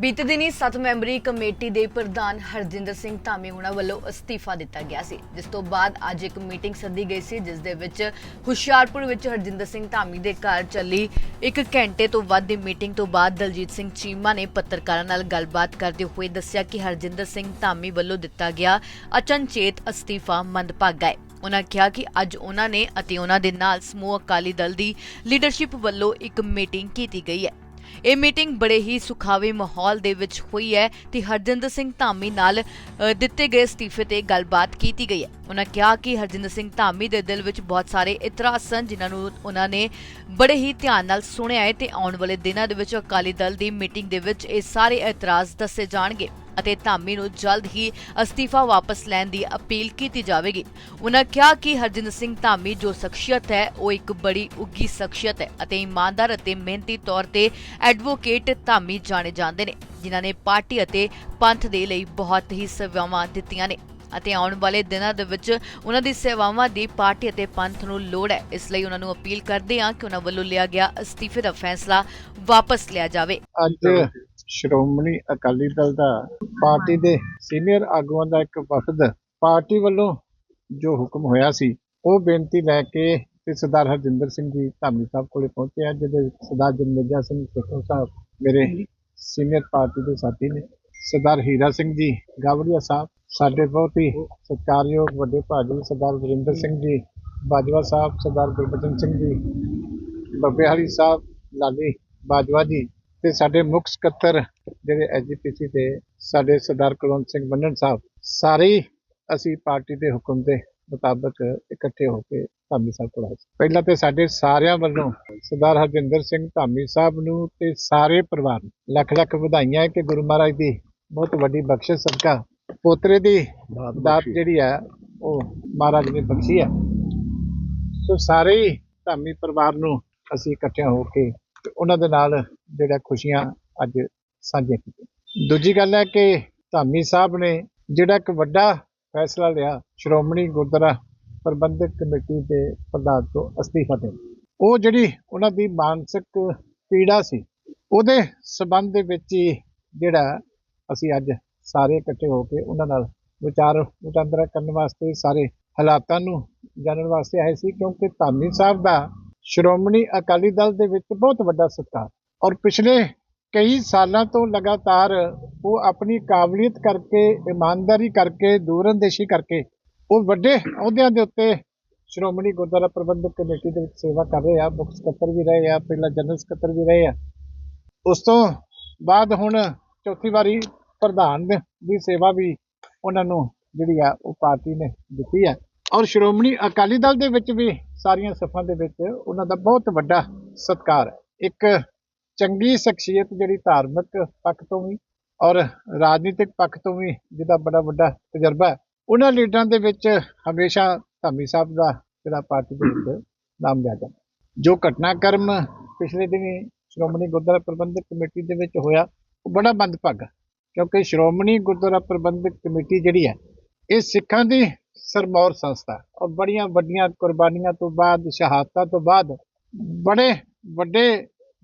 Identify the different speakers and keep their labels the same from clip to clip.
Speaker 1: ਬੀਤੇ ਦਿਨੀ 7 memory committee ਦੇ ਪ੍ਰਧਾਨ ਹਰਜਿੰਦਰ ਸਿੰਘ ਧਾਮੀ ਹੁਣਾਂ ਵੱਲੋਂ ਅਸਤੀਫਾ ਦਿੱਤਾ ਗਿਆ ਸੀ, ਜਿਸ ਤੋਂ ਬਾਅਦ ਅੱਜ ਇੱਕ ਮੀਟਿੰਗ ਸੱਦੀ ਗਈ ਸੀ, ਜਿਸ ਦੇ ਵਿੱਚ ਹੁਸ਼ਿਆਰਪੁਰ ਵਿੱਚ ਹਰਜਿੰਦਰ ਸਿੰਘ ਧਾਮੀ ਦੇ ਘਰ ਚੱਲੀ ਇੱਕ ਘੰਟੇ ਤੋਂ ਵੱਧ ਦੀ ਮੀਟਿੰਗ ਤੋਂ ਬਾਅਦ ਦਲਜੀਤ ਸਿੰਘ ਚੀਮਾ ਨੇ ਪੱਤਰਕਾਰਾਂ ਨਾਲ ਗੱਲਬਾਤ ਕਰਦੇ ਹੋਏ ਦੱਸਿਆ ਕਿ ਹਰਜਿੰਦਰ ਸਿੰਘ ਧਾਮੀ ਵੱਲੋਂ ਦਿੱਤਾ ਗਿਆ ਅਚਨਚੇਤ ਅਸਤੀਫਾ ਮੰਦਭਾਗਾ ਹੈ। ਉਹਨਾਂ ਕਿਹਾ ਕਿ ਅੱਜ ਉਹਨਾਂ ਨੇ ਅਤੇ ਉਹਨਾਂ ਦੇ ਨਾਲ ਸਮੂਹ ਅਕਾਲੀ ਦਲ ਦੀ ਲੀਡਰਸ਼ਿਪ ਵੱਲੋਂ ਇੱਕ ਮੀਟਿੰਗ ਕੀਤੀ ਗਈ ਹੈ। ਇਹ ਮੀਟਿੰਗ ਬੜੇ ਹੀ ਸੁਖਾਵੇ ਮਾਹੌਲ ਦੇ ਵਿੱਚ ਹੋਈ ਹੈ ਤੇ ਹਰਜਿੰਦਰ ਸਿੰਘ ਧਾਮੀ ਨਾਲ ਦਿੱਤੇ ਗਏ ਅਸਤੀਫੇ ਤੇ ਗੱਲਬਾਤ ਕੀਤੀ ਗਈ ਹੈ। ਉਹਨਾਂ ਕਿਹਾ ਕਿ ਹਰਜਿੰਦਰ ਸਿੰਘ ਧਾਮੀ ਦੇ ਦਿਲ ਵਿੱਚ ਬਹੁਤ ਸਾਰੇ ਇਤਰਾਜ਼ ਸਨ, ਜਿਨ੍ਹਾਂ ਨੂੰ ਉਹਨਾਂ ਨੇ ਬੜੇ ਹੀ ਧਿਆਨ ਨਾਲ ਸੁਣਿਆ ਹੈ ਤੇ ਆਉਣ ਵਾਲੇ ਦਿਨਾਂ ਦੇ ਵਿੱਚ ਅਕਾਲੀ ਦਲ ਦੀ ਮੀਟਿੰਗ ਦੇ ਵਿੱਚ ਇਹ ਸਾਰੇ ਇਤਰਾਜ਼ ਦੱਸੇ ਜਾਣਗੇ। ਅਤੇ ਧਾਮੀ ਨੂੰ ਜਲਦ ਹੀ ਅਸਤੀਫਾ ਵਾਪਸ ਲੈਣ ਦੀ ਅਪੀਲ ਕੀਤੀ ਜਾਵੇਗੀ। ਉਹਨਾਂ ਕਿਹਾ ਕਿ ਹਰਜਿੰਦਰ ਸਿੰਘ ਧਾਮੀ ਜੋ ਸ਼ਖਸੀਅਤ ਹੈ, ਉਹ ਇੱਕ ਬੜੀ ਉੱਗੀ ਸ਼ਖਸੀਅਤ ਹੈ ਅਤੇ ਇਮਾਨਦਾਰ ਅਤੇ ਮਿਹਨਤੀ ਤੌਰ ਤੇ ਐਡਵੋਕੇਟ ਧਾਮੀ ਜਾਣੇ ਜਾਂਦੇ ਨੇ, ਜਿਨ੍ਹਾਂ ਨੇ ਪਾਰਟੀ ਅਤੇ ਪੰਥ ਦੇ ਲਈ ਬਹੁਤ ਹੀ ਸੇਵਾਵਾਂ ਦਿੱਤੀਆਂ ਨੇ ਅਤੇ ਆਉਣ ਵਾਲੇ ਦਿਨਾਂ ਦੇ ਵਿੱਚ ਉਹਨਾਂ ਦੀ ਸੇਵਾਵਾਂ ਦੀ ਪਾਰਟੀ ਅਤੇ ਪੰਥ ਨੂੰ ਲੋੜ ਹੈ। ਇਸ ਲਈ ਉਹਨਾਂ ਨੂੰ ਅਪੀਲ ਕਰਦੇ ਹਾਂ ਕਿ ਉਹਨਾਂ ਵੱਲੋਂ ਲਿਆ ਗਿਆ ਅਸਤੀਫੇ ਦਾ ਫੈਸਲਾ ਵਾਪਸ ਲਿਆ ਜਾਵੇ।
Speaker 2: ਅੱਜ ਸ਼੍ਰੋਮਣੀ ਅਕਾਲੀ ਦਲ ਦਾ ਪਾਰਟੀ ਦੇ ਸੀਨੀਅਰ ਆਗੂਆਂ ਦਾ ਇੱਕ ਵਫਦ ਪਾਰਟੀ ਵੱਲੋਂ ਜੋ ਹੁਕਮ ਹੋਇਆ ਸੀ, ਉਹ ਬੇਨਤੀ ਲੈ ਕੇ ਤੇ ਸਰਦਾਰ ਹਰਜਿੰਦਰ ਸਿੰਘ ਜੀ ਧਾਮੀ ਸਾਹਿਬ ਕੋਲੇ ਪਹੁੰਚਿਆ ਜਿਹਦੇ ਵਿੱਚ ਸਰਦਾਰ ਜਨਮੇਜਾ ਸਿੰਘ ਸੇਖੋਂ ਸਾਹਿਬ ਮੇਰੇ ਸੀਨੀਅਰ ਪਾਰਟੀ ਦੇ ਸਾਥੀ ਨੇ। ਸਰਦਾਰ ਹੀਰਾ ਸਿੰਘ ਜੀ, ਗਾਵੜੀਆ ਸਾਹਿਬ, ਸਾਡੇ ਬਹੁਤ ਹੀ ਸਤਿਕਾਰਯੋਗ ਵੱਡੇ ਭਾਜੀ ਸਰਦਾਰ ਵਰਿੰਦਰ ਸਿੰਘ ਜੀ, ਬਾਜਵਾ ਸਾਹਿਬ, ਸਰਦਾਰ ਗੁਰਬਚਨ ਸਿੰਘ ਜੀ, ਬੱਬੇ ਸਾਹਿਬ, ਲਾਲੀ ਬਾਜਵਾ ਜੀ ਤੇ ਸਾਡੇ ਮੁੱਖ ਸਕੱਤਰ ਜਿਹੜੇ ਐਜੀਪੀਸੀ ਦੇ ਸਾਡੇ ਸਰਦਾਰ ਕੁਲਵੰਤ ਸਿੰਘ ਮੰਨਣ ਸਾਹਿਬ ਸਾਰੇ ਅਸੀਂ ਪਾਰਟੀ ਦੇ ਹੁਕਮ ਦੇ ਮੁਤਾਬਕ ਇਕੱਠੇ ਹੋ ਕੇ ਧਾਮੀ ਸਾਹਿਬ ਕੋਲ ਆਏ। ਪਹਿਲਾਂ ਤੇ ਸਾਡੇ ਸਾਰਿਆਂ ਵੱਲੋਂ ਸਰਦਾਰ ਹਰਜਿੰਦਰ ਸਿੰਘ ਧਾਮੀ ਸਾਹਿਬ ਨੂੰ ਤੇ ਸਾਰੇ ਪਰਿਵਾਰ ਨੂੰ ਲੱਖ ਲੱਖ ਵਧਾਈਆਂ ਕਿ ਗੁਰੂ ਮਹਾਰਾਜ ਦੀ ਬਹੁਤ ਵੱਡੀ ਬਖਸ਼ਿਸ਼ ਸਦਕਾ ਪੋਤਰੇ ਦੀ ਦਾਤ ਜਿਹੜੀ ਹੈ ਉਹ ਮਹਾਰਾਜ ਨੇ ਬਖਸ਼ੀ ਹੈ ਸੋ ਸਾਰੇ ਧਾਮੀ ਪਰਿਵਾਰ ਨੂੰ ਅਸੀਂ ਇਕੱਠਿਆਂ ਹੋ ਕੇ ਉਹਨਾਂ ਦੇ ਨਾਲ ਜਿਹੜਾ ਖੁਸ਼ੀਆਂ ਅੱਜ ਸਾਂਝੀਆਂ ਕੀਤੀਆਂ। ਦੂਜੀ ਗੱਲ ਹੈ ਕਿ ਧਾਮੀ ਸਾਹਿਬ ਨੇ ਜਿਹੜਾ ਇੱਕ ਵੱਡਾ ਫੈਸਲਾ ਲਿਆ, ਸ਼੍ਰੋਮਣੀ ਗੁਰਦੁਆਰਾ ਪ੍ਰਬੰਧਕ ਕਮੇਟੀ ਦੇ ਪ੍ਰਧਾਨ ਤੋਂ ਅਸਤੀਫਾ ਦੇਣ। ਉਹ ਜਿਹੜੀ ਉਹਨਾਂ ਦੀ ਮਾਨਸਿਕ ਪੀੜਾ ਸੀ, ਉਹਦੇ ਸਬੰਧ ਦੇ ਵਿੱਚ ਹੀ ਜਿਹੜਾ ਅਸੀਂ ਅੱਜ ਸਾਰੇ ਇਕੱਠੇ ਹੋ ਕੇ ਉਹਨਾਂ ਨਾਲ ਵਿਚਾਰ ਵਟਾਂਦਰਾ ਕਰਨ ਵਾਸਤੇ ਸਾਰੇ ਹਾਲਾਤਾਂ ਨੂੰ ਜਾਣਨ ਵਾਸਤੇ ਆਏ ਸੀ, ਕਿਉਂਕਿ ਧਾਮੀ ਸਾਹਿਬ ਦਾ ਸ਼੍ਰੋਮਣੀ ਅਕਾਲੀ ਦਲ ਦੇ ਵਿੱਚ ਬਹੁਤ ਵੱਡਾ ਸੱਤਾ। ਔਰ ਪਿਛਲੇ ਕਈ ਸਾਲਾਂ ਤੋਂ ਲਗਾਤਾਰ ਉਹ ਆਪਣੀ ਕਾਬਲੀਅਤ ਕਰਕੇ, ਇਮਾਨਦਾਰੀ ਕਰਕੇ, ਦੂਰਅੰਦੇਸ਼ੀ ਕਰਕੇ ਉਹ ਵੱਡੇ ਅਹੁਦਿਆਂ ਦੇ ਉੱਤੇ ਸ਼੍ਰੋਮਣੀ ਗੁਰਦੁਆਰਾ ਪ੍ਰਬੰਧਕ ਕਮੇਟੀ ਦੇ ਵਿੱਚ ਸੇਵਾ ਕਰ ਰਹੇ ਆ, ਮੁੱਖ ਸਕੱਤਰ ਵੀ ਰਹੇ ਆ, ਪਹਿਲਾਂ ਜਨਰਲ ਸਕੱਤਰ ਵੀ ਰਹੇ ਆ। ਉਸ ਤੋਂ ਬਾਅਦ ਹੁਣ ਚੌਥੀ ਵਾਰੀ ਪ੍ਰਧਾਨ ਦੀ ਸੇਵਾ ਵੀ ਉਹਨਾਂ ਨੂੰ ਜਿਹੜੀ ਆ, ਉਹ ਪਾਰਟੀ ਨੇ ਦਿੱਤੀ ਆ। ਔਰ ਸ਼੍ਰੋਮਣੀ ਅਕਾਲੀ ਦਲ ਦੇ ਵਿੱਚ ਵੀ ਸਾਰੀਆਂ ਸਫਾਂ ਦੇ ਵਿੱਚ ਉਹਨਾਂ ਦਾ ਬਹੁਤ ਵੱਡਾ ਸਤਿਕਾਰ ਹੈ। ਇੱਕ ਚੰਗੀ ਸ਼ਖਸੀਅਤ ਜਿਹੜੀ ਧਾਰਮਿਕ ਪੱਖ ਤੋਂ ਵੀ ਔਰ ਰਾਜਨੀਤਿਕ ਪੱਖ ਤੋਂ ਵੀ ਜਿਹਦਾ ਬੜਾ ਵੱਡਾ ਤਜਰਬਾ ਹੈ, ਉਹਨਾਂ ਲੀਡਰਾਂ ਦੇ ਵਿੱਚ ਹਮੇਸ਼ਾ ਧਾਮੀ ਸਾਹਿਬ ਦਾ ਜਿਹੜਾ ਪਾਰਟੀ ਦੇ ਵਿੱਚ ਨਾਮ ਲਿਆ ਜਾਂਦਾ ਜੋ ਘਟਨਾਕ੍ਰਮ ਪਿਛਲੇ ਦਿਨੀ ਸ਼੍ਰੋਮਣੀ ਗੁਰਦੁਆਰਾ ਪ੍ਰਬੰਧਕ ਕਮੇਟੀ ਦੇ ਵਿੱਚ ਹੋਇਆ, ਉਹ ਬੜਾ ਮੰਦਭਾਗਾ ਕਿਉਂਕਿ ਸ਼੍ਰੋਮਣੀ ਗੁਰਦੁਆਰਾ ਪ੍ਰਬੰਧਕ ਕਮੇਟੀ ਜਿਹੜੀ ਹੈ, ਇਹ ਸਿੱਖਾਂ ਦੀ ਸਰਮੌਰ ਸੰਸਥਾ ਔਰ ਬੜੀਆਂ ਵੱਡੀਆਂ ਕੁਰਬਾਨੀਆਂ ਤੋਂ ਬਾਅਦ, ਸ਼ਹਾਦਤਾਂ ਤੋਂ ਬਾਅਦ ਬੜੇ ਵੱਡੇ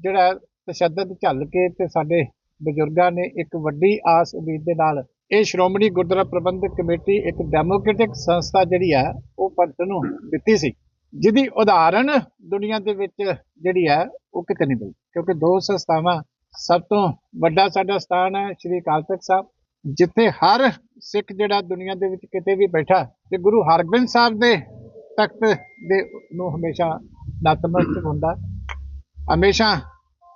Speaker 2: ਜਿਹੜਾ ਤਸ਼ੱਦਦ ਝੱਲ ਕੇ ਤੇ ਸਾਡੇ ਬਜ਼ੁਰਗਾਂ ਨੇ ਇੱਕ ਵੱਡੀ ਆਸ ਉਮੀਦ ਦੇ ਨਾਲ ਇਹ ਸ਼੍ਰੋਮਣੀ ਗੁਰਦੁਆਰਾ ਪ੍ਰਬੰਧਕ ਕਮੇਟੀ, ਇੱਕ ਡੈਮੋਕ੍ਰੈਟਿਕ ਸੰਸਥਾ ਜਿਹੜੀ ਹੈ, ਉਹ ਪੰਥ ਨੂੰ ਦਿੱਤੀ ਸੀ। ਜਿਹਦੀ ਉਦਾਹਰਣ ਦੁਨੀਆ ਦੇ ਵਿੱਚ ਜਿਹੜੀ ਹੈ, ਉਹ ਕਿਤੇ ਨਹੀਂ ਮਿਲਦੀ ਕਿਉਂਕਿ ਦੋ ਸੰਸਥਾਵਾਂ ਸਭ ਤੋਂ ਵੱਡਾ ਸਾਡਾ ਸਥਾਨ ਹੈ, ਸ਼੍ਰੀ ਅਕਾਲ ਤਖਤ ਸਾਹਿਬ ਜਿੱਥੇ ਹਰ ਸਿੱਖ ਜਿਹੜਾ ਦੁਨੀਆ ਦੇ ਵਿੱਚ ਕਿਤੇ ਵੀ ਬੈਠਾ, ਤੇ ਗੁਰੂ ਹਰਗੋਬਿੰਦ ਸਾਹਿਬ ਦੇ ਤਖਤ ਦੇ ਨੂੰ ਹਮੇਸ਼ਾ ਨਤਮਸਤਕ ਹੁੰਦਾ ਹਮੇਸ਼ਾ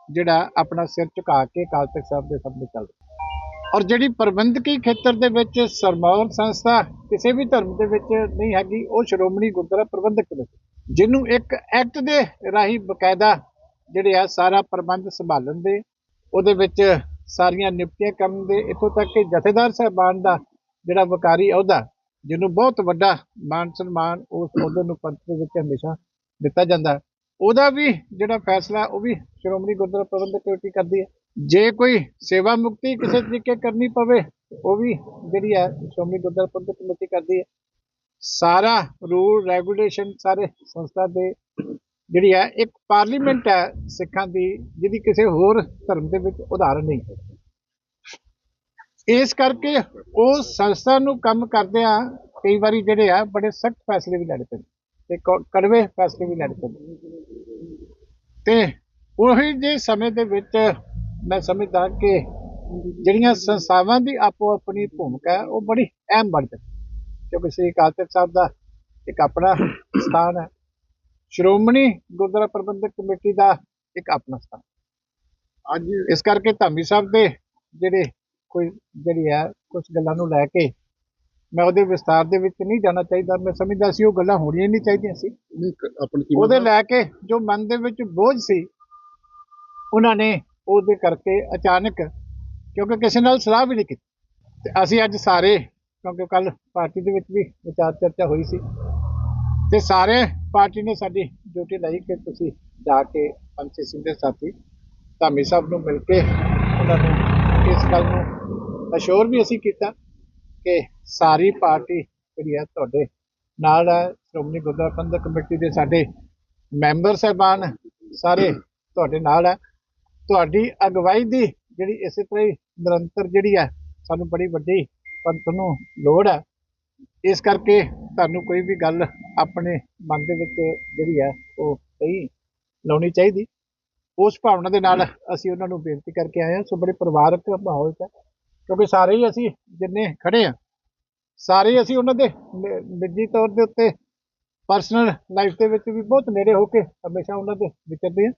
Speaker 2: ਜਿਹੜਾ ਆਪਣਾ ਸਿਰ ਝੁਕਾ ਕੇ ਅਕਾਲ ਤਖਤ ਸਾਹਿਬ ਦੇ ਸਾਹਮਣੇ ਚੱਲਦਾ ਔਰ ਜਿਹੜੀ ਪ੍ਰਬੰਧਕੀ ਖੇਤਰ ਦੇ ਵਿੱਚ ਸਰਮੌਰ ਸੰਸਥਾ ਕਿਸੇ ਵੀ ਧਰਮ ਦੇ ਵਿੱਚ ਨਹੀਂ ਹੈਗੀ, ਉਹ ਸ਼੍ਰੋਮਣੀ ਗੁਰਦੁਆਰਾ ਪ੍ਰਬੰਧਕ ਕਮੇਟੀ ਜਿਹਨੂੰ ਇੱਕ ਐਕਟ ਦੇ ਰਾਹੀਂ ਬਕਾਇਦਾ ਜਿਹੜੇ ਆ ਸਾਰਾ ਪ੍ਰਬੰਧ ਸੰਭਾਲਣ ਦੇ, ਉਹਦੇ ਵਿੱਚ ਸਾਰੀਆਂ ਨਿਯੁਕਤੀਆਂ ਕਰਨ ਦੇ ਇਥੋਂ ਤੱਕ ਕਿ ਜਥੇਦਾਰ ਸਾਹਿਬਾਨ ਦਾ ਜਿਹੜਾ ਵਕਾਰੀ ਅਹੁਦਾ ਜਿਹਨੂੰ ਬਹੁਤ ਵੱਡਾ ਮਾਨ ਸਨਮਾਨ ਉਸ ਅਹੁਦੇ ਨੂੰ ਪੰਥ ਦੇ ਵਿੱਚ ਹਮੇਸ਼ਾ ਦਿੱਤਾ ਜਾਂਦਾ ਉਹਦਾ ਵੀ ਜਿਹੜਾ ਫੈਸਲਾ, ਉਹ ਵੀ ਸ਼੍ਰੋਮਣੀ ਗੁਰਦੁਆਰਾ ਪ੍ਰਬੰਧਕ ਕਮੇਟੀ ਕਰਦੀ ਹੈ। ਜੇ ਕੋਈ ਸੇਵਾ ਮੁਕਤੀ ਕਿਸੇ ਤਰੀਕੇ ਕਰਨੀ ਪਵੇ, ਉਹ ਵੀ ਜਿਹੜੀ ਹੈ ਸ਼੍ਰੋਮਣੀ ਗੁਰਦੁਆਰਾ ਪ੍ਰਬੰਧਕ ਕਮੇਟੀ ਕਰਦੀ ਹੈ। ਸਾਰਾ ਰੂਲ, ਰੈਗੂਲੇਸ਼ਨ ਸਾਰੇ ਸੰਸਥਾ ਦੇ ਜਿਹੜੀ ਹੈ, ਇੱਕ ਪਾਰਲੀਮੈਂਟ ਹੈ ਸਿੱਖਾਂ ਦੀ, ਜਿਹਦੀ ਕਿਸੇ ਹੋਰ ਧਰਮ ਦੇ ਵਿੱਚ ਉਦਾਹਰਨ ਨਹੀਂ ਹੈ। ਇਸ ਕਰਕੇ ਉਹ ਸੰਸਥਾ ਨੂੰ ਕੰਮ ਕਰਦੇ ਆ, ਕਈ ਵਾਰੀ ਜਿਹੜੇ ਆ, ਬੜੇ ਸਖਤ ਫੈਸਲੇ ਵੀ ਲੈਣੇ ਪੈਂਦੇ ਤੇ ਕ- ਕੜਵੇ ਫੈਸਲੇ ਵੀ ਲੈਣੇ ਪੈਂਦੇ ਤੇ ਉਹੀ ਜੇ ਸਮੇਂ ਦੇ ਵਿੱਚ ਮੈਂ ਸਮਝਦਾ ਕਿ ਜਿਹੜੀਆਂ ਸੰਸਥਾਵਾਂ ਦੀ ਆਪੋ ਆਪਣੀ ਭੂਮਿਕਾ ਹੈ, ਉਹ ਬੜੀ ਅਹਿਮ ਬਣ ਜਾਂਦੀ ਹੈ। ਕਿਉਂਕਿ ਸ੍ਰੀ ਅਕਾਲ ਤਖਤ ਸਾਹਿਬ ਦਾ ਇੱਕ ਆਪਣਾ ਸਥਾਨ ਹੈ। ਸ਼੍ਰੋਮਣੀ ਗੁਰਦੁਆਰਾ ਪ੍ਰਬੰਧਕ ਕਮੇਟੀ ਦਾ ਇੱਕ ਆਪਣਾ ਸਥਾਨ।
Speaker 3: ਅੱਜ
Speaker 2: ਇਸ ਕਰਕੇ ਧਾਮੀ ਸਾਹਿਬ ਦੇ ਜਿਹੜੇ ਕੋਈ ਜਿਹੜੀ ਹੈ ਕੁਝ ਗੱਲਾਂ ਨੂੰ ਲੈ ਕੇ ਮੈਂ ਉਹਦੇ ਵਿਸਤਾਰ ਦੇ ਵਿੱਚ ਨਹੀਂ ਜਾਣਾ ਚਾਹੀਦਾ। ਮੈਂ ਸਮਝਦਾ ਸੀ ਉਹ ਗੱਲਾਂ ਹੋਣੀਆਂ ਨਹੀਂ ਚਾਹੀਦੀਆਂ ਸੀ। ਉਹਦੇ ਲੈ ਕੇ ਜੋ ਮਨ ਦੇ ਵਿੱਚ ਬੋਝ ਸੀ ਉਹਨਾਂ ਨੇ ਉਹਦੇ ਕਰਕੇ ਅਚਾਨਕ ਕਿਉਂਕਿ ਕਿਸੇ ਨਾਲ ਸਲਾਹ ਵੀ ਨਹੀਂ ਕੀਤੀ। ਤੇ ਅਸੀਂ ਅੱਜ ਸਾਰੇ ਕਿਉਂਕਿ ਕੱਲ ਪਾਰਟੀ ਦੇ ਵਿੱਚ ਵੀ ਵਿਚਾਰ ਚਰਚਾ ਹੋਈ ਸੀ। ਤੇ ਸਾਰੇ ਪਾਰਟੀ ਨੇ ਸਾਡੀ ਡਿਊਟੀ ਲਾਈ ਕਿ ਤੁਸੀਂ ਜਾ ਕੇ ਪੰਚੀ ਸਿੰਘ ਦੇ ਸਾਥੀ ਧਾਮੀ ਸਾਹਿਬ ਨੂੰ ਮਿਲ ਕੇ ਉਹਨਾਂ ਨੂੰ ਇਸ ਗੱਲ ਨੂੰ ਅਸ਼ੋਰ ਵੀ ਅਸੀਂ ਕੀਤਾ ਕਿ ਸਾਰੀ ਪਾਰਟੀ ਜਿਹੜੀ ਹੈ ਤੁਹਾਡੇ ਨਾਲ ਹੈ, ਸ਼੍ਰੋਮਣੀ ਗੁਰਦੁਆਰਾ ਪ੍ਰਬੰਧਕ ਕਮੇਟੀ ਦੇ ਸਾਡੇ ਮੈਂਬਰ ਸਾਹਿਬਾਨ ਸਾਰੇ ਤੁਹਾਡੇ ਨਾਲ ਹੈ। ਤੁਹਾਡੀ ਅਗਵਾਈ ਦੀ ਜਿਹੜੀ ਇਸੇ ਤਰ੍ਹਾਂ ਹੀ ਨਿਰੰਤਰ ਜਿਹੜੀ ਹੈ ਸਾਨੂੰ ਬੜੀ ਵੱਡੀ ਪੰਥ ਨੂੰ ਲੋੜ ਹੈ। ਇਸ ਕਰਕੇ ਤੁਹਾਨੂੰ ਕੋਈ ਵੀ ਗੱਲ ਆਪਣੇ ਮਨ ਦੇ ਵਿੱਚ ਜਿਹੜੀ ਹੈ, ਉਹ ਸਹੀ ਲਾਉਣੀ ਚਾਹੀਦੀ। ਉਸ ਭਾਵਨਾ ਦੇ ਨਾਲ ਅਸੀਂ ਉਹਨਾਂ ਨੂੰ ਬੇਨਤੀ ਕਰਕੇ ਆਏ ਹਾਂ। ਸੋ ਬੜੇ ਪਰਿਵਾਰਕ ਮਾਹੌਲ 'ਚ ਕਿਉਂਕਿ ਸਾਰੇ ਹੀ ਅਸੀਂ ਜਿੰਨੇ ਖੜੇ ਆ ਸਾਰੇ ਅਸੀਂ ਉਹਨਾਂ ਦੇ ਨਿੱਜੀ ਤੌਰ ਦੇ ਉੱਤੇ ਪਰਸਨਲ ਲਾਈਫ ਦੇ ਵਿੱਚ ਵੀ ਬਹੁਤ ਨੇੜੇ ਹੋ ਕੇ ਹਮੇਸ਼ਾ ਉਹਨਾਂ ਦੇ ਵਿਚਰਦੇ ਆ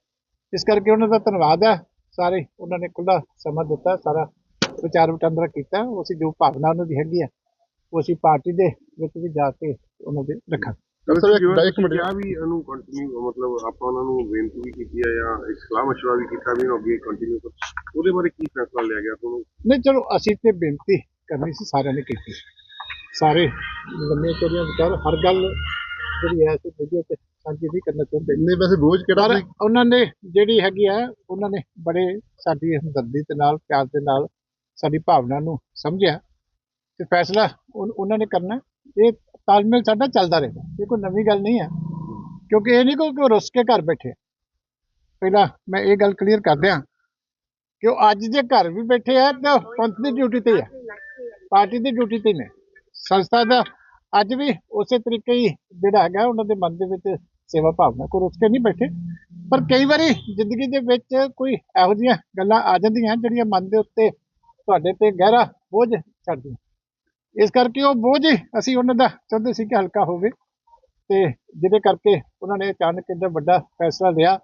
Speaker 2: ਇਸ ਕਰਕੇ ਉਹਨਾਂ ਦਾ ਧੰਨਵਾਦ ਹੈ। ਸਾਰੇ ਉਹਨਾਂ ਨੇ ਖੁੱਲਾ ਸਮਾਂ ਦਿੱਤਾ, ਸਾਰਾ ਵਿਚਾਰ ਵਟਾਂਦਰਾ ਕੀਤਾ। ਉਹ ਅਸੀਂ ਜੋ ਭਾਵਨਾ ਉਹਨਾਂ ਦੀ ਹੈਗੀ ਹੈ ਉਹ ਅਸੀਂ ਪਾਰਟੀ ਦੇ ਵਿੱਚ ਵੀ ਜਾ ਕੇ ਉਹਨਾਂ ਦੇ ਰੱਖਾਂਗੇ।
Speaker 3: ਡਾਕਟਰ ਸਾਹਿਬ ਇੱਕ- ਇੱਕ ਮਿੰਟ
Speaker 4: ਕਿਹਾ ਵੀ ਇਹਨੂੰ ਕੰਟੀਨਿਊ ਮਤਲਬ ਆਪਾਂ ਉਹਨਾਂ ਨੂੰ ਬੇਨਤੀ ਵੀ ਕੀਤੀ ਹੈ ਜਾਂ ਇੱਕ ਸਲਾਹ ਮਸ਼ਵਰਾ ਵੀ ਕੀਤਾ ਵੀ ਇਹਨੂੰ ਅੱਗੇ ਕੰਟੀਨਿਊ ਕਰ ਉਹਦੇ ਬਾਰੇ ਕੀ ਫੈਸਲਾ ਲਿਆ ਗਿਆ ਤੁਹਾਨੂੰ?
Speaker 2: ਨਹੀਂ ਚਲੋ ਅਸੀਂ ਤੇ ਬੇਨਤੀ ਕਰਨੀ ਸੀ ਸਾਰਿਆਂ ਨੇ ਕੀਤੀ। ਸਾਰੇ ਲੰਮੇ ਚੌੜੀਆਂ ਵਿਚਾਰ ਹਰ ਗੱਲ ਜਿਹੜੀ ਹੈ ਅਸੀਂ ਵੀਡੀਓ ਤੇ ਸਾਂਝੀ ਨਹੀਂ ਕਰਨਾ ਚਾਹੁੰਦੇ।
Speaker 3: ਨਹੀਂ ਵੈਸੇ ਬੋਝ ਕਿਹੜਾ
Speaker 2: ਪਰ
Speaker 3: ਸੀ
Speaker 2: ਉਹਨਾਂ ਨੇ ਜਿਹੜੀ ਹੈਗੀ ਆ ਉਹਨਾਂ ਨੇ ਬੜੇ ਸਾਡੀ ਹਮਦਰਦੀ ਦੇ ਨਾਲ ਪਿਆਰ ਦੇ ਨਾਲ ਸਾਡੀ ਭਾਵਨਾ ਨੂੰ ਸਮਝਿਆ। ਤੇ ਫੈਸਲਾ ਉਹਨਾਂ ਨੇ ਕਰਨਾ। ਇਹ ਤਾਲਮੇਲ ਸਾਡਾ ਚੱਲਦਾ ਰਹੇਗਾ ਇਹ ਕੋਈ ਨਵੀਂ ਗੱਲ ਨਹੀਂ ਹੈ ਕਿਉਂਕਿ ਇਹ ਨਹੀਂ ਕੋਈ ਕੋਈ ਰੁੱਸ ਕੇ ਘਰ ਬੈਠੇ। ਪਹਿਲਾਂ ਮੈਂ ਇਹ ਗੱਲ ਕਲੀਅਰ ਕਰ ਦਿਆਂ ਕਿ ਉਹ ਅੱਜ ਜੇ ਘਰ ਵੀ ਬੈਠੇ ਆ ਤਾਂ ਉਹ ਪੰਥ ਦੀ ਡਿਊਟੀ ਤੇ ਆ। ਪਾਰਟੀ ਦੀ ਡਿਊਟੀ ਤੇ ਨੇ। ਸੰਸਥਾ ਦਾ ਅੱਜ ਵੀ ਉਸੇ ਤਰੀਕੇ ਹੀ ਜਿਹੜਾ ਹੈਗਾ, ਉਹਨਾਂ ਦੇ ਮਨ ਦੇ ਵਿੱਚ ਸੇਵਾ ਭਾਵਨਾ। ਕੋਈ ਰੁੱਸ ਕੇ ਨਹੀਂ ਬੈਠੇ। ਪਰ ਕਈ ਵਾਰੀ ਜ਼ਿੰਦਗੀ ਦੇ ਵਿੱਚ ਕੋਈ ਇਹੋ ਜਿਹੀਆਂ ਗੱਲਾਂ ਆ ਜਾਂਦੀਆਂ, ਜਿਹੜੀਆਂ ਮਨ ਦੇ ਉੱਤੇ ਤੁਹਾਡੇ ਤੇ ਗਹਿਰਾ ਬੋਝ ਛੱਡਦੀਆਂ ਇਸ ਕਰਕੇ ਉਹ ਬੋਝ ਅਸੀਂ ਉਹਨਾਂ ਦਾ ਚਾਹੁੰਦੇ ਸੀ ਕਿ ਹਲਕਾ ਹੋਵੇ ਤੇ ਜਿਹਦੇ ਕਰਕੇ ਉਹਨਾਂ ਨੇ ਅਚਾਨਕ ਇੰਨਾ ਵੱਡਾ ਫੈਸਲਾ ਲਿਆ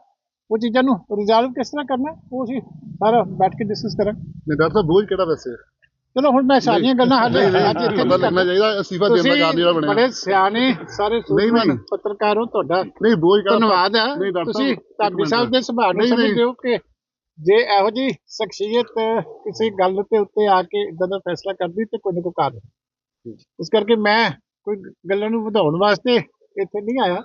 Speaker 2: ਉਹ ਚੀਜ਼ਾਂ ਨੂੰ ਰਿਜ਼ੋਲਵ ਕਿਸ ਤਰ੍ਹਾਂ ਕਰਨਾ ਉਹ ਅਸੀਂ ਸਾਰਾ ਬੈਠ ਕੇ ਡਿਸਕਸ ਕਰਾਂਗੇ
Speaker 3: ਨਹੀਂ ਡਾਕਟਰ ਬੋਝ ਕਿਹੜਾ ਵੈਸੇ
Speaker 2: ਚਲੋ ਹੁਣ ਮੈਂ ਸਾਰੀਆਂ ਗੱਲਾਂ ਹਾਲੇ ਅੱਜ ਇੱਥੇ
Speaker 3: ਨਹੀਂ ਲੱਗਣਾ। ਚਾਹੀਦਾ ਅਸਤੀਫਾ ਦੇਣ ਦਾ ਕਾਰਨ ਜਿਹੜਾ ਬਣਿਆ
Speaker 2: ਬੜੇ ਸਿਆਣੇ ਸਾਰੇ ਸੂਝਵਾਨ। ਪੱਤਰਕਾਰ ਹੋ ਤੁਹਾਡਾ
Speaker 3: ਨਹੀਂ ਬੋਝ ਕਿਹੜਾ
Speaker 2: ਧੰਨਵਾਦ
Speaker 3: ਡਾਕਟਰ
Speaker 2: ਤੁਸੀਂ
Speaker 3: ਮਿੰਟ।
Speaker 2: ਸਾਹਿਬ ਦੇ ਸੁਭਾਅ ਨੂੰ। ਸਮਝਦੇ ਹੋ ਕਿ ਜੇ ਇਹੋ ਜੀ ਸ਼ਖਸੀਅਤ ਕਿਸੇ ਗੱਲ ਦੇ ਉੱਤੇ ਆ ਕੇ ਇਦਾਂ ਦਾ ਫੈਸਲਾ ਕਰਦੀ ਤੇ ਕੋਈ ਨਾ ਕੋਈ ਕਾਰਨ। ਇਸ ਕਰਕੇ ਮੈਂ ਕੋਈ ਗੱਲਾਂ ਨੂੰ ਵਧਾਉਣ ਵਾਸਤੇ ਇੱਥੇ ਨਹੀਂ ਆਇਆ।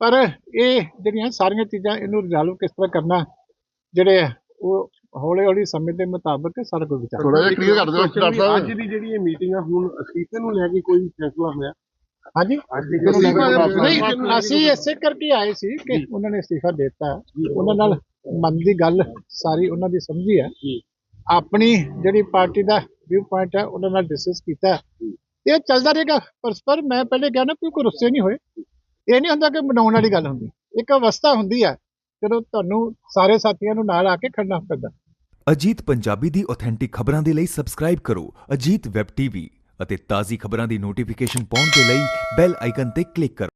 Speaker 2: ਪਰ ਇਹ ਜਿਹੜੀਆਂ ਸਾਰੀਆਂ ਚੀਜ਼ਾਂ ਇਹਨੂੰ ਰਿਜ਼ੋਲਵ ਕਿਸ ਤਰ੍ਹਾਂ ਕਰਨਾ ਜਿਹੜੇ ਉਹ ਹੌਲੀ ਹੌਲੀ ਸਮੇਂ ਦੇ ਮੁਤਾਬਕ ਸਾਰਾ ਕੁਝ ਵਿਚਾਰ
Speaker 3: ਥੋੜਾ ਜਿਹਾ ਕਲੀਅਰ ਕਰ ਦਿਓ ਡਾਕਟਰ
Speaker 4: ਅੱਜ
Speaker 3: ਸਾਹਿਬ
Speaker 4: ਦੀ ਜਿਹੜੀ ਇਹ ਮੀਟਿੰਗ ਆ ਹੁਣ ਅਸਤੀਫੇ ਨੂੰ ਲੈ ਕੇ ਕੋਈ ਫੈਸਲਾ ਹੋਇਆ?
Speaker 2: ਹਾਂਜੀ।
Speaker 4: ਅੱਜ
Speaker 2: ਨਹੀਂ ਅਸੀਂ ਇਸੇ ਕਰਕੇ ਆਏ ਸੀ ਕਿ ਉਹਨਾਂ ਨੇ ਅਸਤੀਫਾ ਦਿੱਤਾ। ਉਹਨਾਂ ਨਾਲ ਮਨ ਦੀ ਗੱਲ ਸਾਰੀ ਉਹਨਾਂ ਦੀ ਸਮਝੀ ਹੈ ਆਪਣੀ ਜਿਹੜੀ ਪਾਰਟੀ ਦਾ ਵਿਊ ਪੁਆਇੰਟ ਹੈ ਉਹਨਾਂ ਨਾਲ ਡਿਸਕਸ ਕੀਤਾ ਹੈ। ਇਹ ਚੱਲਦਾ ਰਹੇਗਾ ਪਰਸਪਰ ਮੈਂ ਪਹਿਲੇ ਕਿਹਾ ਨਾ ਕੋਈ ਕੋਈ ਰੁੱਸੇ ਨਹੀਂ ਹੋਏ। ਇਹ ਨਹੀਂ ਹੁੰਦਾ ਕਿ ਮਨਾਉਣ ਵਾਲੀ ਗੱਲ ਹੁੰਦੀ। ਇੱਕ ਅਵਸਥਾ ਹੁੰਦੀ ਹੈ ਜਦੋਂ ਤੁਹਾਨੂੰ ਸਾਰੇ ਸਾਥੀਆਂ ਨੂੰ ਨਾਲ ਆ ਕੇ ਖੜਨਾ ਪੈਂਦਾ।
Speaker 5: ਅਜੀਤ ਪੰਜਾਬੀ ਦੀ ਆਥੈਂਟਿਕ ਖਬਰਾਂ ਦੇ ਲਈ ਸਬਸਕ੍ਰਾਈਬ ਕਰੋ ਅਜੀਤ ਵੈਬ ਟੀਵੀ ਅਤੇ ਤਾਜ਼ੀ ਖਬਰਾਂ ਦੀ ਨੋਟੀਫਿਕੇਸ਼ਨ ਪਾਉਣ ਦੇ ਲਈ ਬੈਲ ਆਈਕਨ ਤੇ ਕਲਿੱਕ ਕਰੋ।